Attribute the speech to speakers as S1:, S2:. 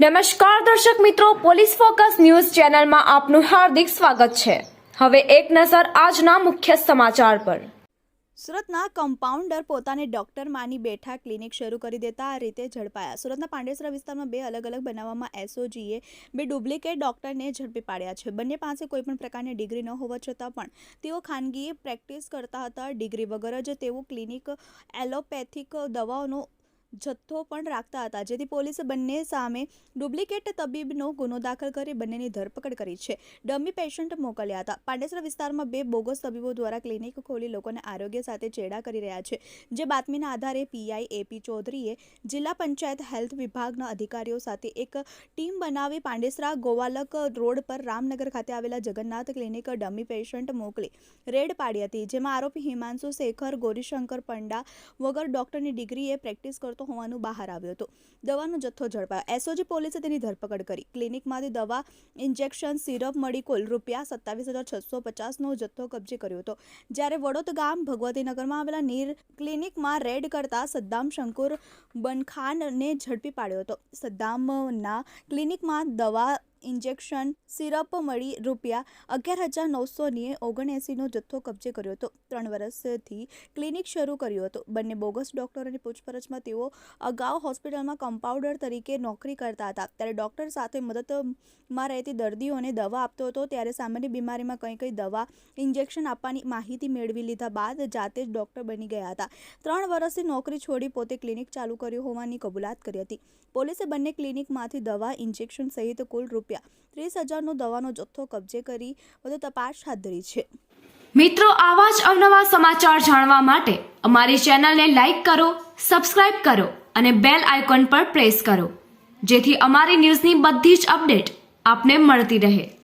S1: નમસ્કાર દર્શક મિત્રો, પોલીસ ફોકસ ન્યૂઝ ચેનલમાં આપનું હાર્દિક સ્વાગત છે. હવે એક નજર આજના મુખ્ય સમાચાર પર.
S2: સુરતના કમ્પાઉન્ડર પોતાને ડોક્ટર માની બેઠા ક્લિનિક શરૂ કરી દેતા આ રીતે ઝડપાયા. સુરતના પાંડેસરા વિસ્તારમાં બે અલગ અલગ બનાવવામાં એસઓજીએ બે ડુપ્લિકેટ ડોક્ટરને ઝડપી પાડ્યા છે. બંને પાસે કોઈપણ પ્રકારની ડિગ્રી ન હોવા છતાં પણ તેઓ ખાનગી પ્રેક્ટિસ કરતા હતા. ડિગ્રી વગર જ તેઓ ક્લિનિક એલોપેથિક દવાઓનો જથ્થો પણ રાખતા હતા. જેથી પોલીસે બંને સામે ડુપ્લિકેટ તબીબનો ગુનો દાખલ કરી બંનેની ધરપકડ કરી છે. ડમી પેશન્ટ મોકલ્યા હતા. પાંડેસરા વિસ્તારમાં બે બોગસ તબીબો દ્વારા ક્લિનિક ખોલી લોકોને આરોગ્ય સાથે ચેડા કરી રહ્યા છે. જે બાતમીના આધારે પીઆઈ એપી ચૌધરીએ જિલ્લા પંચાયત હેલ્થ વિભાગના અધિકારીઓ સાથે એક ટીમ બનાવી પાંડેસરા ગોવાલક રોડ પર રામનગર ખાતે આવેલા જગન્નાથ ક્લિનિક ડમી પેશન્ટ મોકલી રેડ પાડી હતી. જેમાં આરોપી હિમાંશુ શેખર, ગોરીશંકર પંડા વગર ડોક્ટરની ડિગ્રીએ પ્રેક્ટિસ કરતો હોવાનું બહાર આવ્યું હતું. દવાનો જથ્થો ઝડપાયો. એસઓજી પોલીસે તેની ધરપકડ કરી. ક્લિનિકમાંથી દવા, ઇન્જેક્શન, સિરપ મળી કુલ રૂપિયા સત્તાવીસ હજાર છસો પચાસનો જથ્થો કબજે કર્યો હતો. જ્યારે વડોદ ગામ ભગવતીનગરમાં આવેલા નીર ક્લિનિકમાં રેડ કરતા સદ્દામ શંકુર બનખાનને ઝડપી પાડ્યો હતો. સદ્દામના ક્લિનિકમાં દવા ઇન્જેક્શન, સિરપ મળી રૂપિયા અગિયાર હજાર નવસોની ઓગણએંસીનો જથ્થો કબજે કર્યો હતો. ત્રણ વર્ષથી ક્લિનિક શરૂ કર્યું હતું. બંને બોગસ ડોક્ટરોની પૂછપરછમાં તેઓ અગાઉ હોસ્પિટલમાં કમ્પાઉન્ડર તરીકે નોકરી કરતા હતા. ત્યારે ડૉક્ટર સાથે મદદમાં રહેતી દર્દીઓને દવા આપતો હતો. ત્યારે સામાન્ય બીમારીમાં કંઈ કંઈ દવા ઇન્જેક્શન આપવાની માહિતી મેળવી લીધા બાદ જાતે જ ડોક્ટર બની ગયા હતા. ત્રણ વર્ષથી નોકરી છોડી પોતે ક્લિનિક ચાલુ કર્યું હોવાની કબૂલાત કરી હતી. પોલીસે બંને ક્લિનિકમાંથી દવા ઇન્જેક્શન સહિત કુલ રૂપિયા ત્રીસ હજારનો દવાનો જથ્થો કબજે કરી વધુ તપાસ હાથ ધરી છે.
S1: મિત્રો, આવા જ અવનવા સમાચાર જાણવા માટે અમારી ચેનલને લાઈક કરો, સબસ્ક્રાઇબ કરો અને બેલ આઇકોન પર પ્રેસ કરો, જેથી અમારી ન્યૂઝની બધી જ અપડેટ આપને મળતી રહે.